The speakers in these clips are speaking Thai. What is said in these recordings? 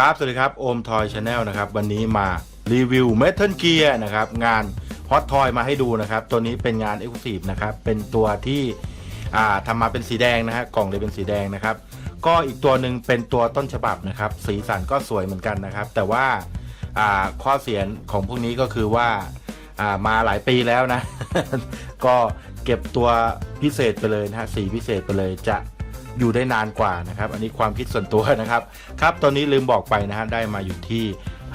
ครับ สวัสดีครับ โอมทอยชาแนลนะครับ วันนี้มารีวิวเมทัลเกียร์นะครับ งานฮอตทอยมาให้ดูนะครับ ตัวนี้เป็นงานเอ็กซ์คลูซีฟนะครับ เป็นตัวที่อ่าทำมาเป็นสีแดงนะฮะ กล่องเลยเป็นสีแดงนะครับ ก็อีกตัวหนึ่งเป็นตัวต้นฉบับนะครับ สีสันก็สวยเหมือนกันนะครับ แต่ว่าข้อเสียของพวกนี้ก็คือว่าอ่ามาหลายปีแล้วนะ ก็เก็บตัวพิเศษไปเลยนะฮะ สีพิเศษไปเลยจะ อยู่ได้นานกว่านะครับ อันนี้ความคิดส่วนตัวนะครับ ครับตอนนี้ลืมบอกไปนะฮะได้มาอยู่ที่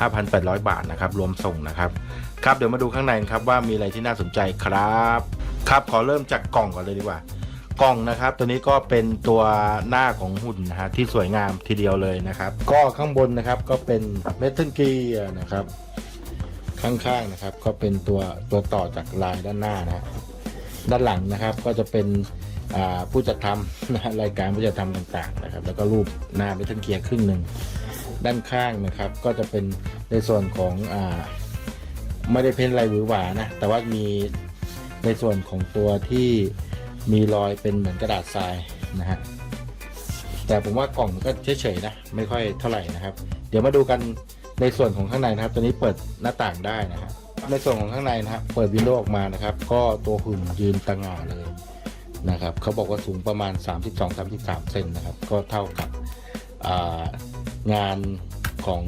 5,800 บาทนะครับ รวมส่งนะครับ ครับเดี๋ยวมาดูข้างในครับว่ามีอะไรที่น่าสนใจครับ ครับขอเริ่มจากกล่องก่อนเลยดีกว่ากล่องนะครับ ตัวนี้ก็เป็นตัวหน้าของหุ่นนะฮะที่สวยงามทีเดียวเลยนะครับ ก็ข้างบนนะครับก็เป็นเมทัลเกียร์นะครับ ข้างๆนะครับ ก็เป็นตัวตัวต่อจากลายด้านหน้านะฮะด้านหลังนะครับก็จะเป็น ผู้จัดทำรายการผู้จัดทำต่างๆนะครับ แล้วก็รูปหน้าเมทัลเกียร์ครึ่งหนึ่งด้านข้างนะครับ ก็จะเป็นในส่วนของอไม่ได้เพ้นลายหวือหวานะแต่ว่ามีในส่วนของตัวที่มีรอยเป็นเหมือนกระดาษทรายนะฮะแต่ผมว่ากล่องก็เฉยๆนะไม่ค่อยเท่าไหร่นะครับ เดี๋ยวมาดูกันในส่วนของข้างในนะครับ ตัวนี้เปิดหน้าต่างได้นะครับในส่วนของข้างในนะครับเปิดวินโดว์ออกมานะครับ ก็ตัวหุ่นยืนตะหง่าเลย นะครับเขาบอกว่าสูงประมาณ 32-33 เซนนะครับ ก็เท่ากับงานของ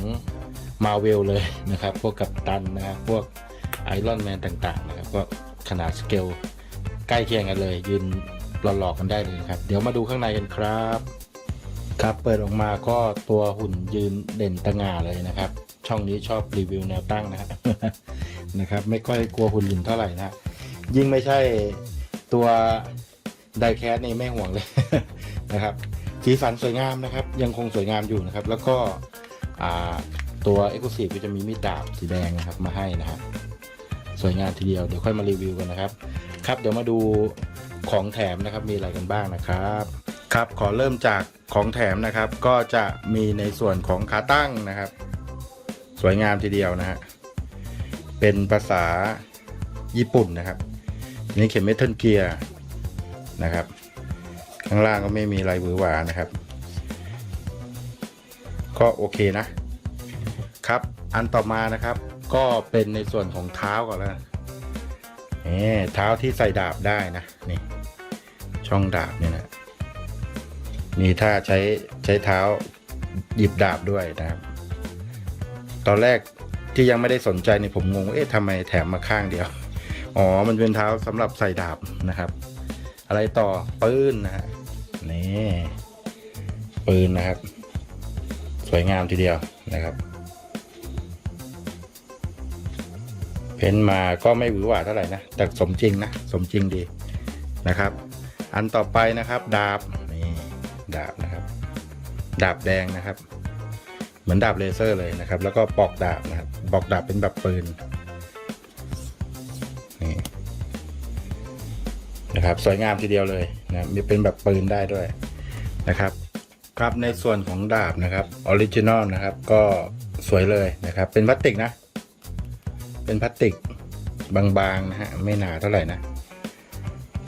มาเวลเลยนะครับ พวกกับตันนะพวกไอรอนแมนต่างๆนะครับ ก็ขนาดสเกลใกล้เคียงกันเลย ยืนหลอกๆกันได้เลยนะครับ เดี๋ยวมาดูข้างในกันครับ ครับเปิดออกมาก็ตัวหุ่นยืนเด่นตะหง่าเลยนะครับ ช่องนี้ชอบรีวิวแนวตั้งนะครับนะครับ ไม่ค่อยกลัวหุ่นยืนเท่าไหร่นะ ยิ่งไม่ใช่ตัว ไดแคสนี่ไม่ห่วงเลยนะครับ สีสันสวยงามนะครับ ยังคงสวยงามอยู่นะครับ แล้วก็ตัวเอ็กซ์คลูซีฟก็จะมีมีดดาบสีแดงนะครับมาให้นะครับ สวยงามทีเดียวเดี๋ยวค่อยมารีวิวกันนะครับ ครับเดี๋ยวมาดูของแถมนะครับมีอะไรกันบ้างนะครับครับขอเริ่มจากของแถมนะครับ ก็จะมีในส่วนของขาตั้งนะครับ สวยงามทีเดียวนะฮะเป็นภาษาญี่ปุ่นนะครับนี้เข็มเมทัลเกียร์ นะครับ ข้างล่างก็ไม่มีลายหวือหวานะครับ ก็โอเคนะครับ อันต่อมานะครับ ก็เป็นในส่วนของเท้าก่อนแล้วนี่เท้าที่ใส่ดาบได้นะนี่ ช่องดาบเนี่ยนะมีท่าใช้ใช้เท้าหยิบดาบด้วยนะครับ ตอนแรกที่ยังไม่ได้สนใจเนี่ยผมงงว่าเอ๊ะทำไมแถมมาข้างเดียว อ๋อ มันเป็นเท้าสำหรับใส่ดาบนะครับ อะไรต่อปืนนะฮะนี่ปืนนะครับ สวยงามทีเดียวนะครับ เพ้นมาก็ไม่หวือหวาเท่าไหร่นะแต่สมจริงนะ สมจริงดีนะครับ อันต่อไปนะครับ ดาบนี่ดาบนะครับ ดาบแดงนะครับ เหมือนดาบเลเซอร์เลยนะครับ แล้วก็ปอกดาบนะครับปอกดาบเป็นแบบปืน นะครับ สวยงามทีเดียวเลยนะมีเป็นแบบปืนได้ด้วยนะครับ ครับในส่วนของดาบนะครับออริจินอลนะครับ ก็สวยเลยนะครับ เป็นพลาสติกนะ เป็นพลาสติกบางๆนะฮะไม่หนาเท่าไหร่นะ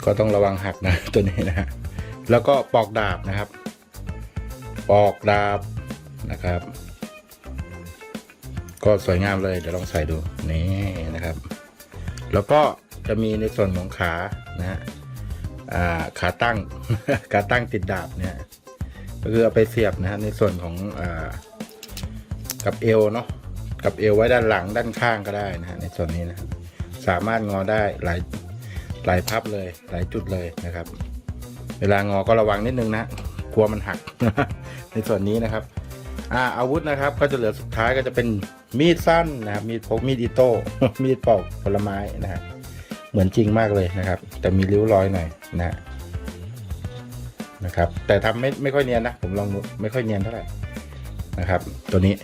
ก็ต้องระวังหักนะตัวนี้นะแล้วก็ปอกดาบนะครับ ปอกดาบนะครับ ก็สวยงามเลยเดี๋ยวลองใส่ดูนี่นะครับ แล้วก็จะมีในส่วนของขานะฮะ ขาตั้งขาตั้งติดดาบเนี่ยก็คือเอาไปเสียบนะฮะในส่วนของอกับเอวเนาะกับเอวไว้ด้านหลังด้านข้างก็ได้นะฮะในส่วนนี้นะสามารถงอได้หลายหลายพับเลย หลายจุดเลยนะครับ เวลางอก็ระวังนิดนึงนะกลัวมันหักในส่วนนี้นะครับอาอาวุธนะครับก็จะเหลือสุดท้ายก็จะเป็นมีดสั้นนะครับมีดพกมีดอิโต้มีดปอกผลไม้นะฮะ เหมือนจริงมากเลยนะครับ แต่มีริ้วรอยหน่อยนะนะครับ แต่ทำไม่ไม่ค่อยเนียนนะ ผมลองไม่ค่อยเนียนเท่าไหร่นะครับ ตัวนี้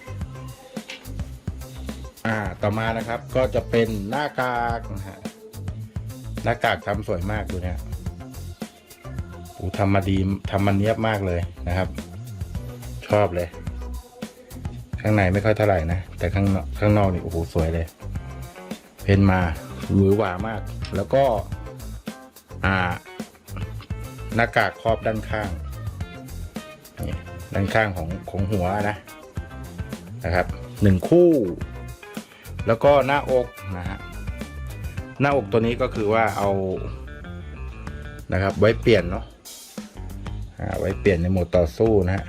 อ่าต่อมานะครับ ก็จะเป็นหน้ากากนะฮะหน้ากากทำสวยมากดูเนี่ยโอ้ทำมาดีทำมันเนียบมากเลยนะครับ ชอบเลย ข้างในไม่ค่อยเท่าไหร่นะแต่ข้างข้างนอกนี่โอ้โหสวยเลย เพนมา หวือหวามาก แล้วก็อ่าหน้ากากครอบด้านข้างนี่ด้านข้างของของหัวนะนะครับหนึ่งคู่ แล้วก็หน้าอกนะฮะหน้าอกตัวนี้ก็คือว่าเอานะครับไว้เปลี่ยนเนาะอ่าไว้เปลี่ยนในโหมดต่อสู้นะฮะ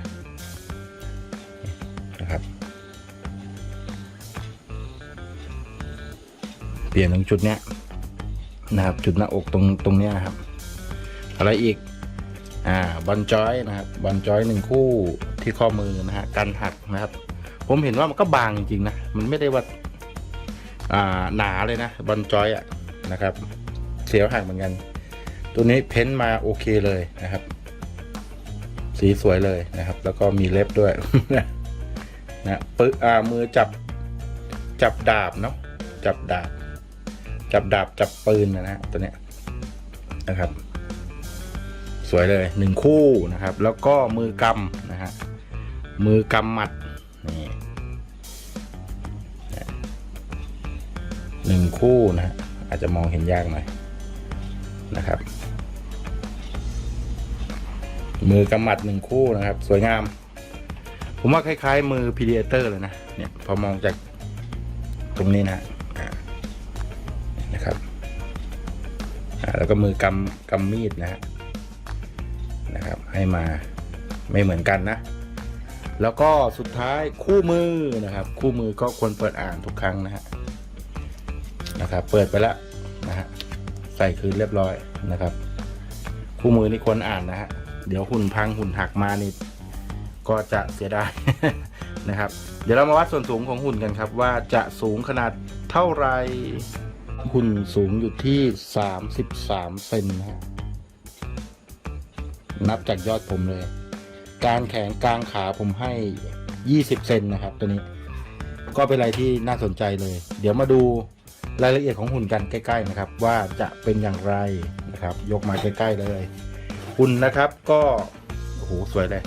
เปลี่ยนตรงจุดเนี้ยนะครับ จุดหน้าอกตรงตรงเนี้ยครับ อะไรอีก อ่าบอลจอยนะครับบอลจอยหนึ่งคู่ที่ข้อมือนะฮะกันหักนะครับ ผมเห็นว่ามันก็บางจริงๆนะมันไม่ได้ว่าอ่าหนาเลยนะบอลจอยอะนะครับ เสียวหักเหมือนกัน ตัวนี้เพ้นท์มาโอเคเลยนะครับ สีสวยเลยนะครับ แล้วก็มีเล็บด้วยนะปึ๊อ่ามือจับจับดาบเนาะจับดาบ จับดาบจับปืนนะฮะตัวเนี้ยนะครับ สวยเลยหนึ่งคู่นะครับ แล้วก็มือกำนะฮะมือกำหมัดนี่หนึ่งคู่นะฮะอาจจะมองเห็นยากหน่อยนะครับ มือกำหมัดหนึ่งคู่นะครับ สวยงาม ผมว่าคล้าย ๆ มือพีเดเตอร์เลยนะเนี่ยพอมองจากตรงนี้นะ แล้วก็มือกำกำมีดนะฮะนะครับ ให้มาไม่เหมือนกันนะ แล้วก็สุดท้ายคู่มือนะครับ คู่มือก็ควรเปิดอ่านทุกครั้งนะฮะนะครับ เปิดไปแล้วนะฮะใส่คืนเรียบร้อยนะครับ คู่มือนี่ควรอ่านนะฮะเดี๋ยวหุ่นพังหุ่นหักมานี่ก็จะเสียดายนะครับ เดี๋ยวเรามาวัดส่วนสูงของหุ่นกันครับ ว่าจะสูงขนาดเท่าไหร่ หุ่นสูงอยู่ที่ 33เซนนะ นับจากยอดผมเลย การแขนกลางขาผมให้ 20 เซนนะครับ ตัวนี้ ก็เป็นอะไรที่น่าสนใจเลย เดี๋ยวมาดูรายละเอียดของหุ่นกันใกล้ ๆนะครับ ว่าจะเป็นอย่างไรนะครับ ยกมาใกล้ ๆ เลย หุ่นนะครับก็โอ้โหสวยเลย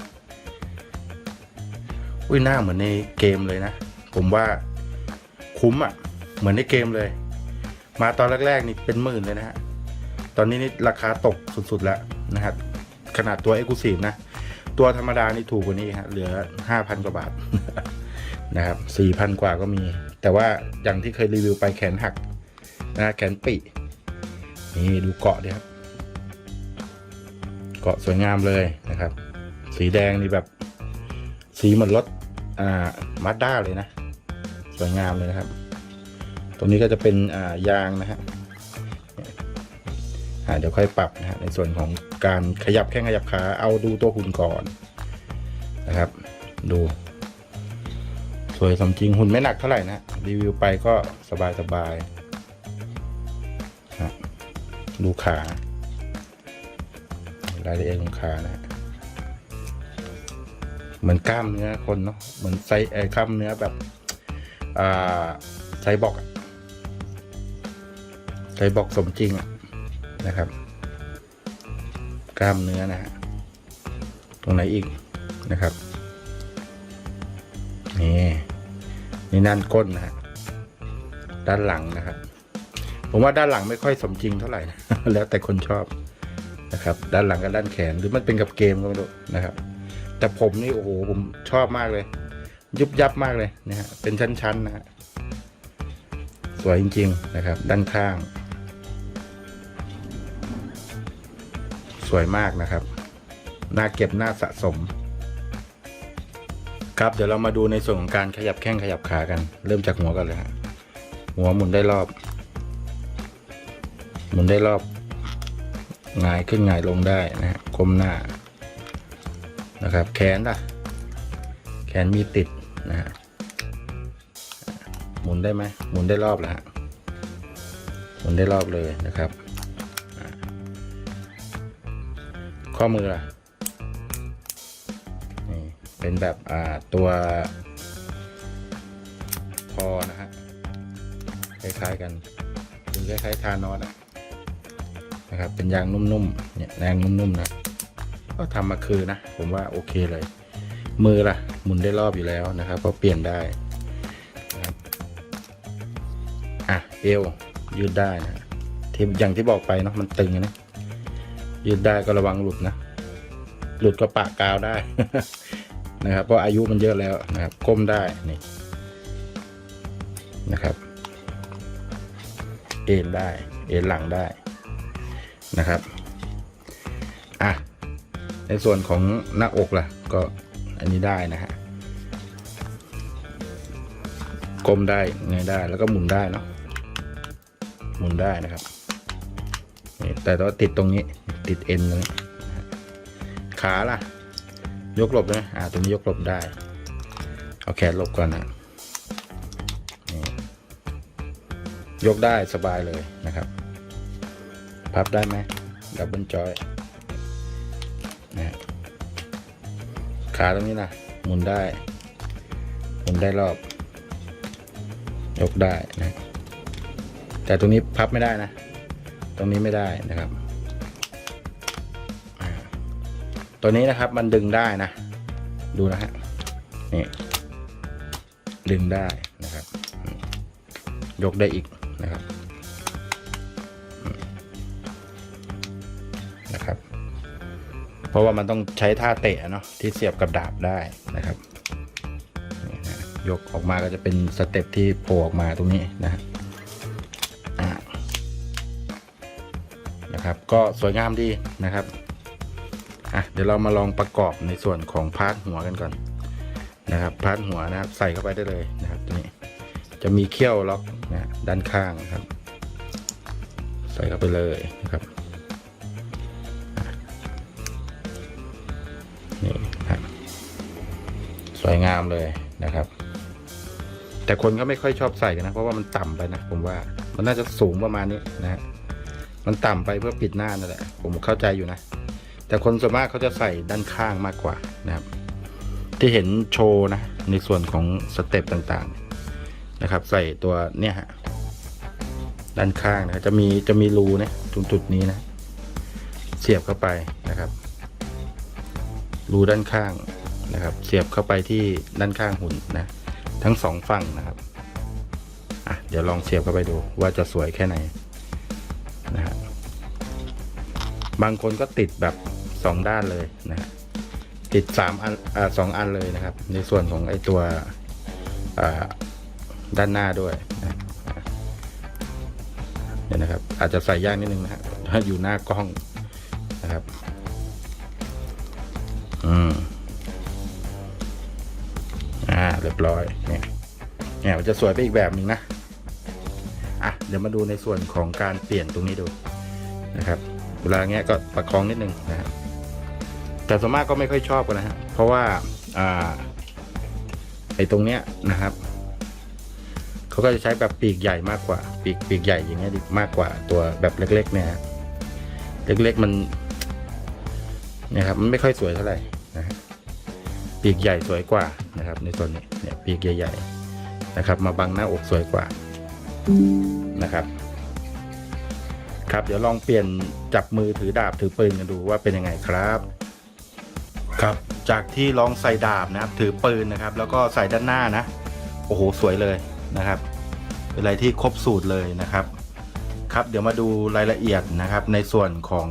อุ้ยหน้าเหมือนในเกมเลยนะ ผมว่าคุ้มอะ่ะ เหมือนในเกมเลย มาตอนแรกๆนี่เป็นหมื่นเลยนะฮะ ตอนนี้นี่ราคาตกสุดๆแล้วนะครับ ขนาดตัว e x c l u s i v e นะ ตัวธรรมดานี่ถูกกว่านี้ฮะ เหลือ5,000กว่าบาทนะครับ4,000กว่าก็มี แต่ว่าอย่างที่เคยรีวิวไปแขนหักนะแขนปีนี่ดูเกาะดิครับ เกาะสวยงามเลยนะครับ สีแดงนี่แบบ สีเหมือนรถอ่ามาด้าเลยนะ สวยงามเลยนะครับ ตรงนี้ก็จะเป็นยางนะฮะเดี๋ยวค่อยปรับนะฮะในส่วนของการขยับแข้งขยับขาเอาดูตัวหุ่นก่อนนะครับ ดู สวยสมจริงหุ่นไม่หนักเท่าไหร่นะรีวิวไปก็สบายสบายดูขารายละเอียดของขานะเหมือนกล้ามเนื้อคนเนาะเหมือนไซไอ้กล้ามเนื้อแบบอ่าไซบอกอะ ไซบอกสมจริงนะครับ กล้ามเนื้อนะฮะตรงไหนอีกนะครับนี่นี่นั่นก้นนะฮะด้านหลังนะครับ ผมว่าด้านหลังไม่ค่อยสมจริงเท่าไหร่นะแล้วแต่คนชอบนะครับ ด้านหลังกับด้านแขนหรือมันเป็นกับเกมก็ไม่รู้นะครับ แต่ผมนี่โอ้โหผมชอบมากเลย ยุบยับมากเลยนะฮะเป็นชั้นๆนะฮะสวยจริง ๆ นะครับ ด้านข้าง สวยมากนะครับน่าเก็บน่าสะสม ครับเดี๋ยวเรามาดูในส่วนของการขยับแข้งขยับขากัน เริ่มจากหัวกันเลยฮะหัวหมุนได้รอบ หมุนได้รอบงายขึ้นงายลงได้นะฮะก้มหน้านะครับ แขนล่ะ แขนมีติดนะฮะหมุนได้ไหมหมุนได้รอบแล้วฮะหมุนได้รอบเลยนะครับ ข้อมือล่ะนี่เป็นแบบอ่าตัวพอนะฮะคล้ายๆกันหรือคล้ายๆทานอสอะนะครับเป็นยางนุ่มๆเนี่ยแรงนุ่มๆนะก็ทำมาคือนะ ผมว่าโอเคเลย มือล่ะหมุนได้รอบอยู่แล้วนะครับ ก็เปลี่ยนได้อะเอวยืดได้นะที่อย่างที่บอกไปเนาะมันตึงนะ ยืดได้ก็ระวังหลุดนะ หลุดก็ปะกาวได้นะครับ เพราะอายุมันเยอะแล้วนะครับก้มได้นี่นะครับ เอ็นได้ เอ็นหลังได้นะครับอะในส่วนของหน้าอกล่ะ ก็อันนี้ได้นะฮะก้มได้ไงได้แล้วก็หมุนได้เนาะหมุนได้นะครับแต่ต้องติดตรงนี้ ติดเอ็นตรงนี้ขาล่ะ ยกหลบได้ไหมอ่าตรงนี้ยกหลบได้ เอาแขนหลบก่อนนะยกได้สบายเลยนะครับ พับได้ไหมดับเบิลจอยนะขาตรงนี้นะหมุนได้หมุนได้รอบ ยกได้นะแต่ตรงนี้พับไม่ได้นะ ตรงนี้ไม่ได้นะครับ ตัวนี้นะครับมันดึงได้นะ ดูนะฮะนี่ดึงได้นะครับ ยกได้อีกนะครับนะครับ เพราะว่ามันต้องใช้ท่าเตะเนาะที่เสียบกับดาบได้นะครับยกออกมาก็จะเป็นสเต็ปที่โผล่ออกมาตรงนี้นะฮะนะครับ ก็สวยงามดีนะครับ อะเดี๋ยวเรามาลองประกอบในส่วนของพาร์ทหัวกันก่อนนะครับพาร์ทหัวนะครับใส่เข้าไปได้เลยนะครับตัวนี้จะมีเขี้ยวล็อกนะด้านข้างนะครับ ใส่เข้าไปเลยนะครับนี่ครับสวยงามเลยนะครับ แต่คนก็ไม่ค่อยชอบใส่กันนะ เพราะว่ามันต่ำไปนะผมว่ามันน่าจะสูงประมาณนี้นะฮะมันต่ำไปเพื่อปิดหน้านั่นแหละผมเข้าใจอยู่นะ แต่คนส่วนมากเขาจะใส่ด้านข้างมากกว่านะครับ ที่เห็นโชว์นะ ในส่วนของสเต็ปต่างๆนะครับ ใส่ตัวเนี่ยฮะด้านข้างนะจะมีจะมีรูนะตรงจุดนี้นะ เสียบเข้าไปนะครับ รูด้านข้างนะครับ เสียบเข้าไปที่ด้านข้างหุ่นนะ ทั้งสองฝั่งนะครับอะเดี๋ยวลองเสียบเข้าไปดูว่าจะสวยแค่ไหนนะฮะบางคนก็ติดแบบ สองด้านเลยนะฮะติดสามอันอ่าสองอันเลยนะครับ ในส่วนของไอตัวอ่าด้านหน้าด้วยนะเนี่ยนะครับ อาจจะใส่ยากนิดนึงนะฮะถ้าอยู่หน้ากล้องนะครับอืมอ่าเรียบร้อยเนี่ยเนี่ยมันจะสวยไปอีกแบบหนึ่งนะอะเดี๋ยวมาดูในส่วนของการเปลี่ยนตรงนี้ดูนะครับ เวลาเงี้ยก็ประคองนิดนึงนะฮะ แต่ส่วนมากก็ไม่ค่อยชอบกันนะฮะเพราะว่าอ่าไอ้ตรงเนี้ยนะครับเขาก็จะใช้แบบปีกใหญ่มากกว่า ปีกปีกใหญ่อย่างเงี้ยดีมากกว่าตัวแบบเล็ก ๆ เนี่ยฮะเล็กๆมันนี่ยครับมันไม่ค่อยสวยเท่าไหร่นะปีกใหญ่สวยกว่านะครับ ในส่วนนี้เนี่ยปีกใหญ่ๆนะครับ มาบังหน้าอกสวยกว่านะครับ ครับเดี๋ยวลองเปลี่ยนจับมือถือดาบถือปืนกันดูว่าเป็นยังไงครับ ครับ จากที่ลองใส่ดาบนะครับ ถือปืนนะครับ แล้วก็ใส่ด้านหน้านะ โอ้โห สวยเลยนะครับ เป็นอะไรที่ครบสูตรเลยนะครับ ครับ เดี๋ยวมาดูรายละเอียดนะครับ ในส่วนของ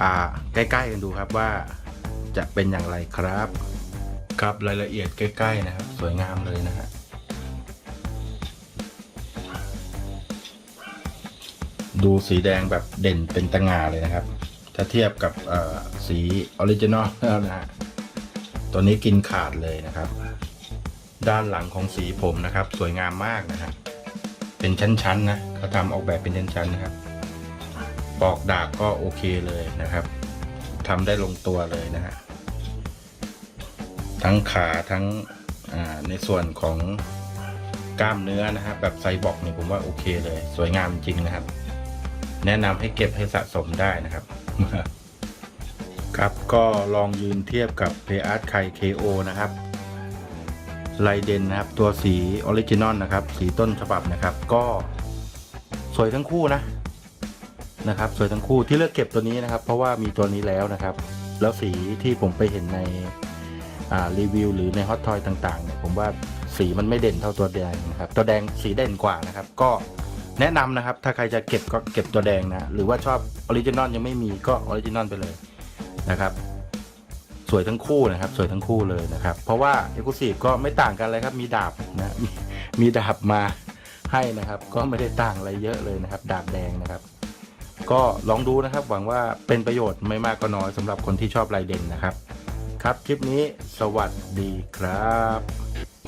อ่า ใกล้ๆกันดูครับว่าจะเป็นอย่างไรครับ ครับ รายละเอียดใกล้ ๆ นะครับ สวยงามเลยนะฮะดูสีแดงแบบเด่นเป็นตะงาเลยนะครับ ถ้าเทียบกับสีออริจินอลแล้วนะฮะตัวนี้กินขาดเลยนะครับ ด้านหลังของสีผมนะครับ สวยงามมากนะฮะเป็นชั้นๆนะเขาทำออกแบบเป็นชั้นๆนะครับปอกดาบก็โอเคเลยนะครับทำได้ลงตัวเลยนะฮะทั้งขาทั้งในส่วนของกล้ามเนื้อนะครับแบบไซบอร์กนี่ผมว่าโอเคเลย สวยงามจริงนะครับ แนะนำให้เก็บให้สะสมได้นะครับ ครับก็ลองยืนเทียบกับ p พอาร์ตไค KO นะครับไลเดนนะครับ ตัวสีออริจินอลนะครับ สีต้นฉบับนะครับ ก็สวยทั้งคู่นะนะครับ สวยทั้งคู่ที่เลือกเก็บตัวนี้นะครับ เพราะว่ามีตัวนี้แล้วนะครับ แล้วสีที่ผมไปเห็นในรีวิวหรือในฮอตทอยต่างๆเนี่ยผมว่าสีมันไม่เด่นเท่าตัวแดงนะครับ ตัวแดงสีเด่นกว่านะครับ ก็ แนะนำนะครับ ถ้าใครจะเก็บก็เก็บตัวแดงนะ หรือว่าชอบออริจินอลยังไม่มีก็ออริจินอลไปเลยนะครับ สวยทั้งคู่นะครับ สวยทั้งคู่เลยนะครับ เพราะว่า e x c l u s i v e ก็ไม่ต่างกันเลยครับ มีดาบนะมีมีดาบมาให้นะครับ ก็ไม่ได้ต่างอะไรเยอะเลยนะครับ ดาบแดงนะครับ ก็ลองดูนะครับ หวังว่าเป็นประโยชน์ไม่มากก็น้อยสำหรับคนที่ชอบลายเด่นนะครับ ครับคลิปนี้สวัสดีครับ